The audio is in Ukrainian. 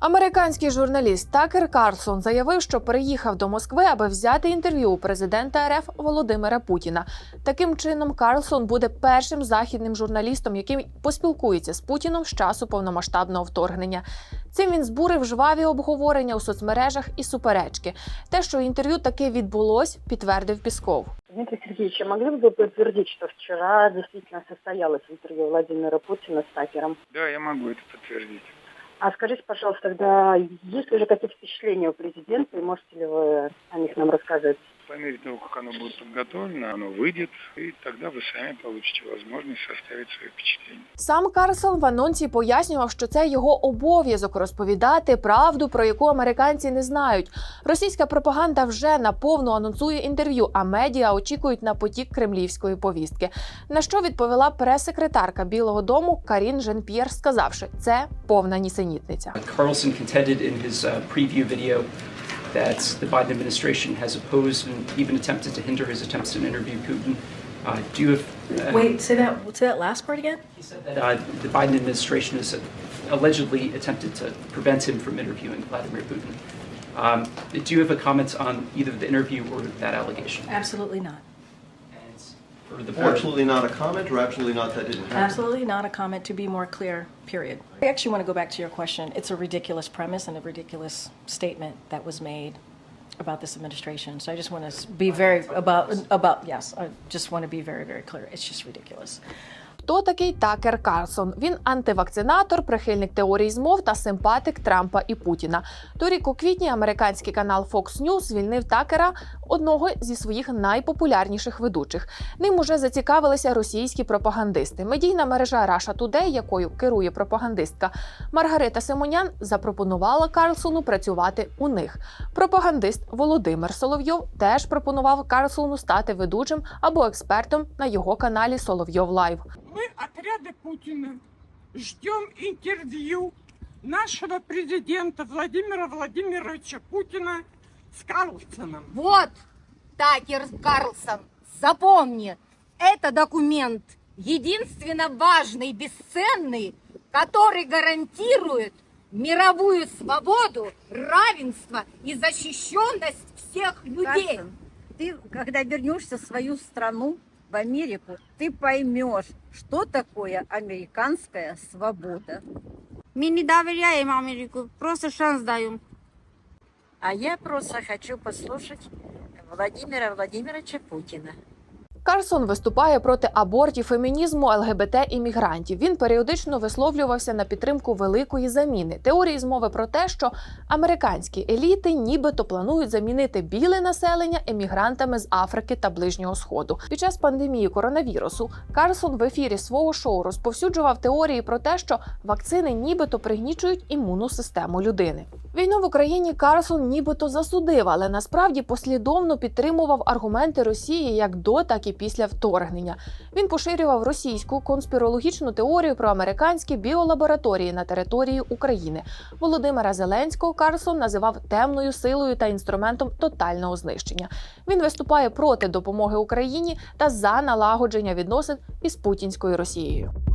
Американський журналіст Такер Карлсон заявив, що переїхав до Москви, аби взяти інтерв'ю у президента РФ Володимира Путіна. Таким чином, Карлсон буде першим західним журналістом, який поспілкується з Путіном з часу повномасштабного вторгнення. Цим він збурив жваві обговорення у соцмережах і суперечки. Те, що інтерв'ю таки відбулось, підтвердив Пісков. Дмитрий Сергеевич, а могли бы вы подтвердить, что вчера действительно состоялось интервью Владимира Путина с Такером? Да, я могу это подтвердить. А скажите, пожалуйста, тогда есть ли уже какие-то впечатления у президента, и можете ли вы о них нам рассказать? По мере того, как оно будет подготовлено, оно выйдет, и тогда вы сами получите возможность составить свои впечатления. Сам Карсон в анонсі пояснював, що це його обов'язок розповідати правду, про яку американці не знають. Російська пропаганда вже наповну анонсує інтерв'ю, а медіа очікують на потік кремлівської повістки. На що відповіла прес-секретарка Білого Дому Карін Жен-П'єр, сказавши, це повна нісенітниця. Carlson contended in his uh, preview video that the Biden administration has opposed and even attempted to hinder his attempts to interview Putin. Uh, do you have? Uh, Wait, say that. Say that last part again. He said that uh, the Biden administration has allegedly attempted to prevent him from interviewing Vladimir Putin. Um, do you have a comment on either the interview or that allegation? Absolutely not. And for the board, Absolutely not a comment, or absolutely not that didn't happen? Absolutely not a comment. To be more clear, period. I actually want to go back to your question. It's a ridiculous premise and a ridiculous statement that was made about this administration. So I just want to be very about about yes. I just want to be very very clear. It's just ridiculous. Хто такий Такер Карлсон? Він антивакцинатор, прихильник теорії змов та симпатик Трампа і Путіна. Торік у квітні американський канал Fox News звільнив Такера, одного зі своїх найпопулярніших ведучих. Ним уже зацікавилися російські пропагандисти. Медійна мережа Russia Today, якою керує пропагандистка Маргарита Симонян, запропонувала Карлсону працювати у них. Пропагандист Володимир Соловйов теж пропонував Карлсону стати ведучим або експертом на його каналі Соловйов Лайв. Отряды Путина, ждем интервью нашего президента Владимира Владимировича Путина с Карлсоном. Вот, Такер Карлсон, запомни, это документ единственно важный, бесценный, который гарантирует мировую свободу, равенство и защищенность всех людей. Карсон, ты, когда вернешься в свою страну, в Америку, ты поймешь, что такое американская свобода. Мы не доверяем Америку, просто шанс даем. А я просто хочу послушать Владимира Владимировича Путина. Карсон виступає проти абортів, фемінізму, ЛГБТ і мігрантів. Він періодично висловлювався на підтримку великої заміни. Теорії змови про те, що американські еліти нібито планують замінити біле населення емігрантами з Африки та Ближнього Сходу. Під час пандемії коронавірусу Карсон в ефірі свого шоу розповсюджував теорії про те, що вакцини нібито пригнічують імунну систему людини. Війну в Україні Карсон нібито засудив, але насправді послідовно підтримував аргументи Росії як до, так і після вторгнення. Він поширював російську конспірологічну теорію про американські біолабораторії на території України. Володимира Зеленського Карсон називав темною силою та інструментом тотального знищення. Він виступає проти допомоги Україні та за налагодження відносин із путінською Росією.